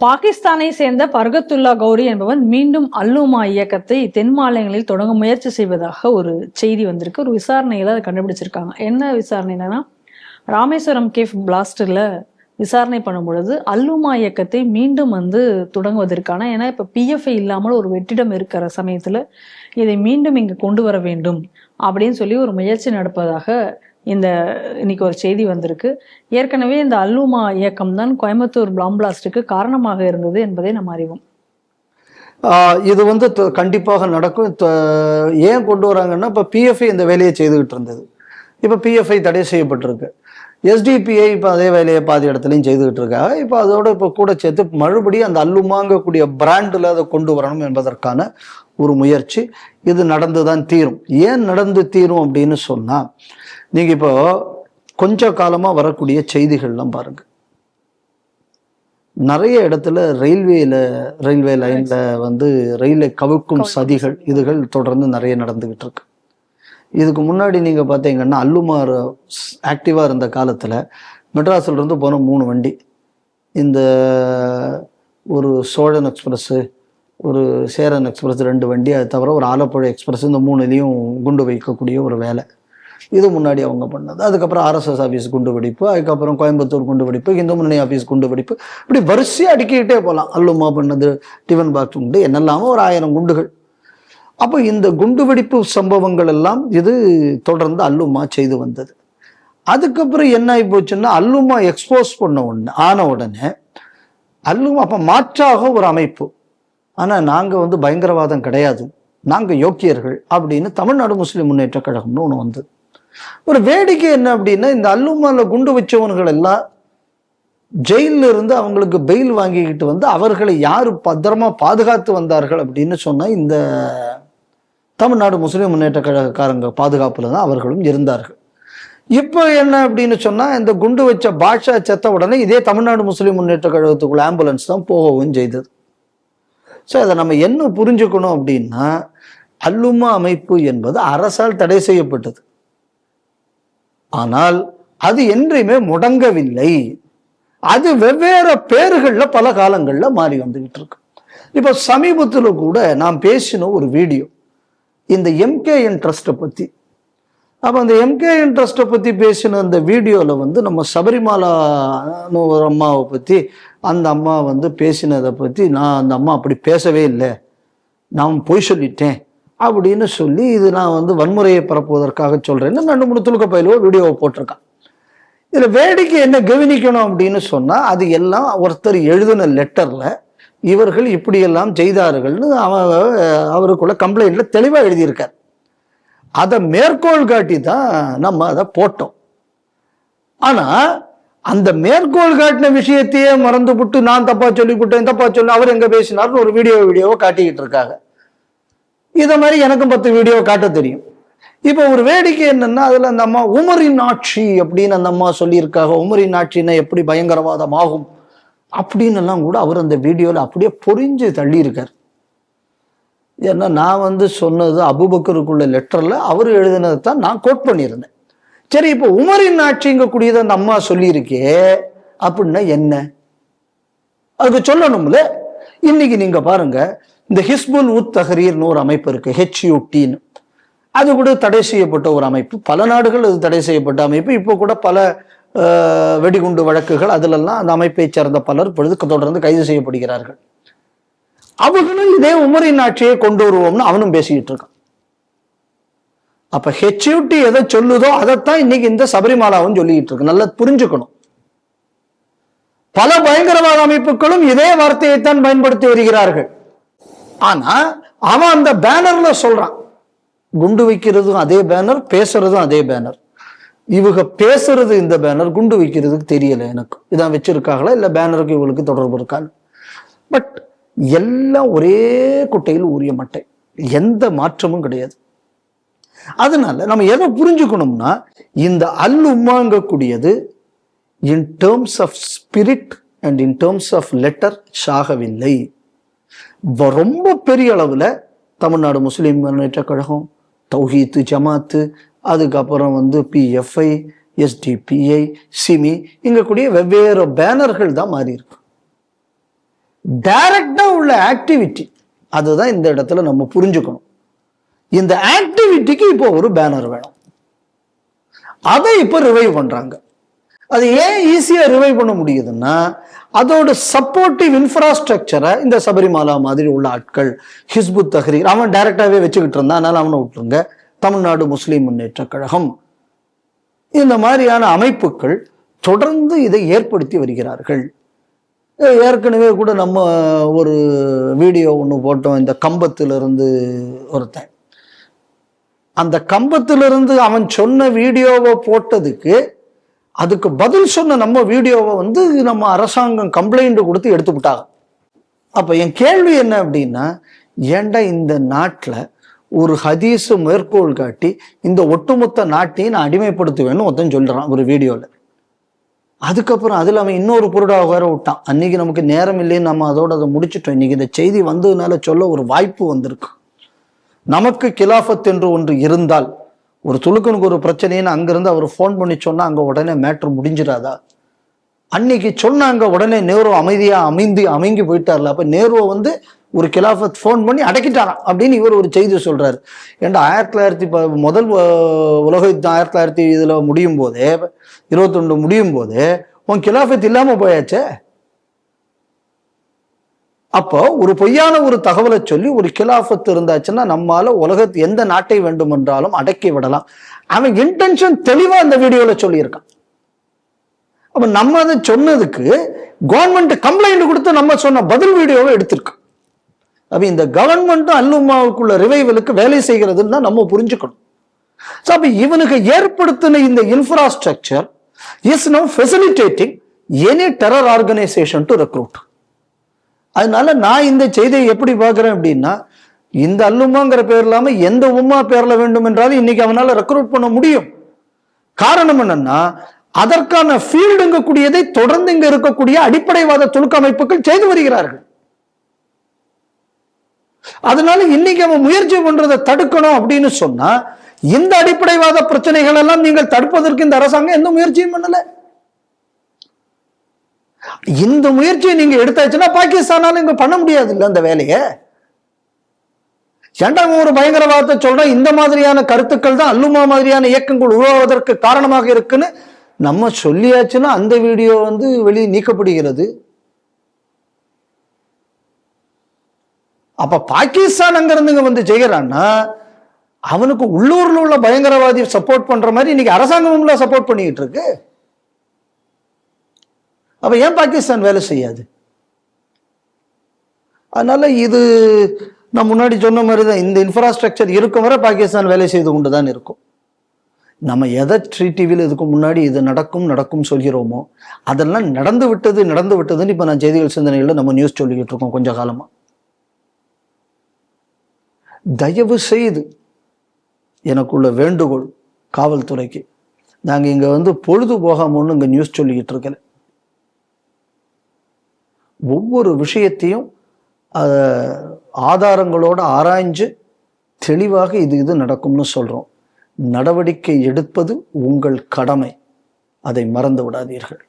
பாகிஸ்தானை சேர்ந்த பர்கத்துல்லா கௌரி என்பவன் மீண்டும் அல்லுமா இயக்கத்தை தென் மாநிலங்களில் தொடங்க முயற்சி செய்வதாக ஒரு செய்தி வந்திருக்கு. ஒரு விசாரணையில அதை கண்டுபிடிச்சிருக்காங்க. என்ன விசாரணை என்னன்னா ராமேஸ்வரம் கேஃப் பிளாஸ்டர்ல விசாரணை பண்ணும் பொழுது அல்லுமா இயக்கத்தை மீண்டும் வந்து தொடங்குவதற்கான ஏன்னா இப்ப பிஎஃப்ஐ இல்லாமல் ஒரு வெற்றிடம் இருக்கிற சமயத்துல இதை மீண்டும் இங்கு கொண்டு வர வேண்டும் அப்படின்னு சொல்லி ஒரு முயற்சி நடப்பதாக இந்த இன்னைக்கு ஒரு செய்தி வந்திருக்கு. ஏற்கனவே இந்த அல்லுமா இயக்கம் தான் கோயம்புத்தூர் பாம் பிளாஸ்டுக்கு காரணமாக இருந்தது என்பதை நம்ம அறிவோம். இது வந்து கண்டிப்பாக நடக்கும். ஏன் கொண்டு வராங்கன்னா இப்போ பிஎஃப்ஐ இந்த வேலையை செய்துக்கிட்டு இருந்தது. இப்போ பிஎஃப்ஐ தடை செய்யப்பட்டிருக்கு. எஸ்டிபிஐ இப்போ அதே வேலையை பாதி இடத்துலையும் செய்துக்கிட்டு இருக்காங்க. இப்போ அதோட இப்போ கூட சேர்த்து மறுபடியும் அந்த அல்லுமாங்கக்கூடிய பிராண்டில் அதை கொண்டு வரணும் என்பதற்கான ஒரு முயற்சி இது நடந்து தான் தீரும். ஏன் நடந்து தீரும் அப்படின்னு சொன்னால் நீங்கள் இப்போ கொஞ்ச காலமாக வரக்கூடிய செய்திகள்லாம் பாருங்க. நிறைய இடத்துல ரயில்வேல ரயில்வே லைன்ல வந்து ரயிலை கவிழ்க்கும் சதிகள் இதுகள் தொடர்ந்து நிறைய நடந்துகிட்டு இருக்கு. இதுக்கு முன்னாடி நீங்க பாத்தீங்கன்னா அல்லுமார் ஆக்டிவா இருந்த காலத்துல மெட்ராஸ்ல இருந்து போன மூணு வண்டி. இந்த ஒரு சோழன் எக்ஸ்பிரஸ் ஒரு சேரன் எக்ஸ்பிரஸ் ரெண்டு வண்டி அது தவிர ஒரு ஆலப்புழை எக்ஸ்பிரஸ் இந்த மூணுலேயும் குண்டு வைக்கக்கூடிய ஒரு வேலை. இது முன்னாடி அவங்க பண்ணது. அதுக்கப்புறம் ஆர்எஸ்எஸ் ஆஃபீஸ் குண்டு வெடிப்பு அதுக்கப்புறம் கோயம்புத்தூர் குண்டு வெடிப்பு இந்து முன்னணி ஆஃபீஸ் குண்டு வெடிப்பு. இப்படி வரிசையாக அடுக்கிக்கிட்டே போகலாம் அல்லுமா பண்ணது டிஃபன் பாக்ஸ் குண்டு என்னெல்லாமோ ஒரு ஆயிரம் குண்டுகள். அப்போ இந்த குண்டு வெடிப்பு சம்பவங்கள் எல்லாம் இது தொடர்ந்து அல்லுமா செய்து வந்தது. அதுக்கப்புறம் என்ன ஆகி போச்சுன்னா அல்லுமா எக்ஸ்போஸ் பண்ண உடனே ஆன உடனே அல்லுமா அப்போ மாற்றாக ஒரு அமைப்பு. ஆனால் நாங்கள் வந்து பயங்கரவாதம் கிடையாது. நாங்கள் யோக்கியர்கள் அப்படின்னு தமிழ்நாடு முஸ்லீம் முன்னேற்ற கழகம்னு ஒன்று வந்து ஒரு வேடிக்கை என்ன அப்படின்னா இந்த அல்லுமால குண்டு வச்சவன்கள் எல்லாம் ஜெயிலில் இருந்து அவங்களுக்கு பெயில் வாங்கிக்கிட்டு வந்து அவர்களை யார் பத்திரமா பாதுகாத்து வந்தார்கள் அப்படின்னு சொன்னால் இந்த தமிழ்நாடு முஸ்லீம் முன்னேற்ற கழகக்காரங்க பாதுகாப்பில் தான் அவர்களும் இருந்தார்கள். இப்போ என்ன அப்படின்னு சொன்னால் இந்த குண்டு வச்ச பாஷா செத்த உடனே இதே தமிழ்நாடு முஸ்லீம் முன்னேற்ற கழகத்துக்குள்ள ஆம்புலன்ஸ் தான் போகவும் செய்தது. ஸோ அதை நம்ம என்ன புரிஞ்சுக்கணும் அப்படின்னா அல்லுமா அமைப்பு என்பது அரசால் தடை செய்யப்பட்டது. ஆனால் அது என்றையுமே முடங்கவில்லை. அது வெவ்வேறு பேர்களில் பல காலங்களில் மாறி வந்துகிட்டு இருக்கு. இப்போ சமீபத்தில் கூட நாம் பேசின ஒரு வீடியோ இந்த எம்கேஎன் ட்ரஸ்ட்டை பற்றி அப்போ அந்த எம்கே இன்ட்ரெஸ்ட்டை பற்றி பேசின அந்த வீடியோவில் வந்து நம்ம சபரிமாலான்னு ஒரு அம்மாவை பற்றி அந்த அம்மா வந்து பேசினதை பற்றி நான் அந்த அம்மா அப்படி பேசவே இல்லை. நான் பொய் சொல்லிட்டேன் அப்படின்னு சொல்லி இது நான் வந்து வன்முறையை பரப்புவதற்காக சொல்கிறேன்னு ரெண்டு மூணு துளுக்க பயிலுவோ வீடியோவை போட்டிருக்கான். இதில் வேடிக்கை என்ன கவனிக்கணும் அப்படின்னு சொன்னால் அது எல்லாம் ஒருத்தர் எழுதின லெட்டரில் இவர்கள் இப்படியெல்லாம் செய்தார்கள்னு அவ அவருக்குள்ள கம்ப்ளைண்ட்டில் தெளிவாக எழுதியிருக்கார். அதை மேற்கோள் காட்டி தான் நம்ம அதை போட்டோம். ஆனால் அந்த மேற்கோள் காட்டின விஷயத்தையே மறந்து மறந்துவிட்டு நான் தப்பா சொல்லிவிட்டேன் தப்பா சொல்லி அவர் எங்க பேசினார்னு ஒரு வீடியோ வீடியோவை காட்டிக்கிட்டு இருக்காங்க. இதை மாதிரி எனக்கும் பத்து வீடியோ காட்ட தெரியும். இப்போ ஒரு வேடிக்கை என்னன்னா அதுல அந்த அம்மா உமரின் ஆட்சி அப்படின்னு அந்த அம்மா சொல்லியிருக்காங்க. உமரின் ஆட்சின்னா எப்படி பயங்கரவாதம் ஆகும் அப்படின்னு எல்லாம் கூட அவர் அந்த வீடியோவில் அப்படியே பொறிஞ்சு தள்ளியிருக்கார். ஏன்னா நான் வந்து சொன்னது அபுபக்கருக்குள்ள லெட்டரில் அவர் எழுதினதை தான் நான் கோட் பண்ணியிருந்தேன். சரி இப்போ உமரின் ஆட்சிங்கக்கூடியதை அந்த அம்மா சொல்லியிருக்கே அப்படின்னா என்ன? அதுக்கு சொல்லணும்ல. இன்னைக்கு நீங்கள் பாருங்க இந்த ஹிஸ்புல் உத் தஹரீர்னு ஒரு அமைப்பு இருக்கு ஹெச்யூடின்னு அது கூட தடை செய்யப்பட்ட ஒரு அமைப்பு. பல நாடுகள் அது தடை செய்யப்பட்ட அமைப்பு. இப்போ கூட பல வெடிகுண்டு வழக்குகள் அதிலெல்லாம் அந்த அமைப்பை சேர்ந்த பலர் பொழுது தொடர்ந்து கைது செய்யப்படுகிறார்கள். அவர்களும் இதே உமரின் ஆட்சியை கொண்டு வருவோம்னு அவனும் பேசிக்கிட்டு இருக்கான். அப்ப ஹெச்யூட்டி எதை சொல்லுதோ அதைத்தான் இன்னைக்கு இந்த சபரிமாலாவும் சொல்லிக்கிட்டு இருக்கு. நல்லா புரிஞ்சுக்கணும். பல பயங்கரவாத அமைப்புகளும் இதே வார்த்தையைத்தான் பயன்படுத்தி வருகிறார்கள். ஆனா அவன் அந்த பேனர்ல சொல்றான். குண்டு வைக்கிறதும் அதே பேனர் பேசுறதும் அதே பேனர். இவங்க பேசுறது இந்த பேனர் குண்டு வைக்கிறதுக்கு தெரியல எனக்கு. இதான் வச்சிருக்காங்களா இல்ல பேனருக்கு இவங்களுக்கு தொடர்பு இருக்கான்னு பட் எல்லாம் ஒரே குட்டையில் ஊறிய மட்டை. எந்த மாற்றமும் கிடையாது. அதனால நம்ம எதை புரிஞ்சுக்கணும்னா இந்த அல் உமாங்கக்கூடியது in terms of spirit and in terms of letter சாகவில்லை. ரொம்ப பெரிய அளவில் தமிழ்நாடு முஸ்லீம் முன்னேற்ற கழகம் தௌஹீத்து ஜமாத்து அதுக்கப்புறம் வந்து பிஎஃப்ஐ எஸ்டிபிஐ சிமி இங்க கூடிய வெவ்வேறு பேனர்கள் தான் மாறி இருக்கு டைரக்டாக உள்ள ஆக்டிவிட்டி அதுதான் இந்த இடத்துல நம்ம புரிஞ்சுக்கணும். இந்த ஆக்டிவிட்டிக்கு இப்போ ஒரு பேனர் வேணும். அதை இப்போ ரிவைவ் பண்ணுறாங்க அது ஏன் ஈஸியாக ரிவைவ் பண்ண முடியுதுன்னா அதோட சப்போர்ட்டிவ் இன்ஃப்ராஸ்ட்ரக்சரை இந்த சபரிமாலா மாதிரி உள்ள ஆட்கள் ஹிஸ்பு தஹ்ரீர் அவன் டைரக்டாகவே வச்சுக்கிட்டு இருந்தான். அதனால் அவனை விட்டுருங்க. தமிழ்நாடு முஸ்லீம் முன்னேற்ற கழகம். இந்த மாதிரியான அமைப்புகள் தொடர்ந்து இதை ஏற்படுத்தி வருகிறார்கள். ஏற்கனவே கூட நம்ம ஒரு வீடியோ ஒன்று போட்டோம். இந்த கம்பத்திலிருந்து ஒருத்தன். அந்த கம்பத்திலிருந்து அவன் சொன்ன வீடியோவை போட்டதுக்கு அதுக்கு பதில் சொன்ன நம்ம வீடியோவை வந்து நம்ம அரசாங்கம் கம்ப்ளைண்ட் கொடுத்து எடுத்துக்கிட்டாங்க அப்போ என் கேள்வி என்ன அப்படின்னா ஏன்டா இந்த நாட்டில் ஒரு ஹதீஸு மேற்கோள் காட்டி இந்த ஒட்டுமொத்த நாட்டையும் நான் அடிமைப்படுத்துவேன்னு ஒருத்தன் சொல்கிறான் ஒரு வீடியோவில் அதுக்கப்புறம் அதில் அவன் இன்னொரு பொருடாக வேற விட்டான். அன்னைக்கு நமக்கு நேரம் இல்லைன்னு நம்ம அதோட அதை முடிச்சிட்டோம். இன்னைக்கு இந்த செய்தி வந்ததுனால சொல்ல ஒரு வாய்ப்பு வந்திருக்கு. நமக்கு கிலாஃபத் என்று ஒன்று இருந்தால் ஒரு துலுக்கனுக்கு ஒரு பிரச்சனைன்னு அங்கிருந்து அவர் ஃபோன் பண்ணி சொன்னால் அங்கே உடனே மேட்ரு முடிஞ்சிடாதா? அன்னைக்கு சொன்னாங்க உடனே நேரு அமைதியாக அமைந்து அமைங்கி போயிட்டார்ல. அப்போ நேருவை வந்து ஒரு கிலாஃபத் ஃபோன் பண்ணி அடக்கிட்டாராம் அப்படின்னு இவர் ஒரு செய்தி சொல்கிறாரு ஏன்டா ஆயிரத்தி தொள்ளாயிரத்தி ப- முதல் உலக யுத்தம் ஆயிரத்தி தொள்ளாயிரத்தி இதில் முடியும் போது இருபத்தொன்று முடியும் போது உன் கிலாஃபத் இல்லாமல் போயாச்சே? அப்போ ஒரு பொய்யான ஒரு தகவலை சொல்லி ஒரு கிலாஃபத் இருந்தாச்சுன்னா நம்மால உலகத்து எந்த நாட்டை வேண்டுமென்றாலும் அடக்கி விடலாம். அவன் இன்டென்ஷன் தெளிவாக அந்த வீடியோவில் சொல்லியிருக்கான். அப்போ நம்ம அதை சொன்னதுக்கு கவர்மெண்ட் கம்ப்ளைண்ட் கொடுத்து நம்ம சொன்ன பதில் வீடியோவை எடுத்திருக்கோம் அப்போ இந்த கவர்மெண்ட்டும் அல்லுமாவுக்குள்ள ரிவைவலுக்கு வேலை செய்கிறதுன்னு தான் நம்ம புரிஞ்சுக்கணும். ஸோ அப்போ இவனுக்கு ஏற்படுத்தின இந்த infrastructure is no facilitating any terror organisation to recruit அதனால நான் இந்த செய்தியை எப்படி பார்க்குறேன் அப்படின்னா இந்த அல்லுமாங்கிற பேர் இல்லாமல் எந்த உம்மா பேரில் வேண்டும் என்றாலும் இன்னைக்கு அவனால் ரெக்ரூட் பண்ண முடியும். காரணம் என்னன்னா அதற்கான ஃபீல்டுங்கக்கூடியதை தொடர்ந்து இங்கே இருக்கக்கூடிய அடிப்படைவாத துணுக்க அமைப்புகள் செய்து வருகிறார்கள். அதனால இன்னைக்கு அவன் முயற்சி பண்றதை தடுக்கணும் அப்படின்னு சொன்னா இந்த அடிப்படைவாத பிரச்சனைகள் எல்லாம் நீங்கள் தடுப்பதற்கு இந்த அரசாங்கம் எந்த முயற்சியும் பண்ணல. இந்த முயற்சியை நீங்க எடுத்தாச்சுன்னா பாகிஸ்தானால இங்க பண்ண முடியாது இல்ல அந்த வேலையை. ஏன்டா ஒரு பயங்கரவாதத்தை சொல்றான் இந்த மாதிரியான கருத்துக்கள் தான் அல்லுமா மாதிரியான இயக்கங்கள் உருவாவதற்கு காரணமாக இருக்குன்னு நம்ம சொல்லியாச்சுன்னா அந்த வீடியோ வந்து வெளியே நீக்கப்படுகிறது. அப்ப பாகிஸ்தான் அங்க வந்து செய்கிறான்னா அவனுக்கு உள்ளூர்ல உள்ள பயங்கரவாதி சப்போர்ட் பண்ற மாதிரி இன்னைக்கு அரசாங்கமும்ல சப்போர்ட் பண்ணிட்டு இருக்கு. அப்ப ஏன் பாகிஸ்தான் வேலை செய்யாது? அதனால இது நான் முன்னாடி சொன்ன மாதிரி தான் இந்த இன்ஃப்ராஸ்ட்ரக்சர் இருக்கும் வரை பாகிஸ்தான் வேலை செய்து கொண்டு தான் இருக்கும். நம்ம எதை டிவியில் இதுக்கு முன்னாடி இது நடக்கும் நடக்கும் சொல்கிறோமோ அதெல்லாம் நடந்து விட்டது நடந்து விட்டதுன்னு இப்போ நான் செய்திகள் சிந்தனையில் நம்ம நியூஸ் சொல்லிக்கிட்டு இருக்கோம் கொஞ்சம் காலமாக தயவு செய்து எனக்குள்ள வேண்டுகோள் காவல்துறைக்கு. நாங்கள் இங்கே வந்து பொழுது போகாமன்னு இங்கே நியூஸ் சொல்லிக்கிட்டு இருக்கல. ஒவ்வொரு விஷயத்தையும் அதை ஆராய்ஞ்சு தெளிவாக இது இது நடக்கும்னு சொல்கிறோம் நடவடிக்கை எடுப்பது உங்கள் கடமை. அதை மறந்து விடாதீர்கள்.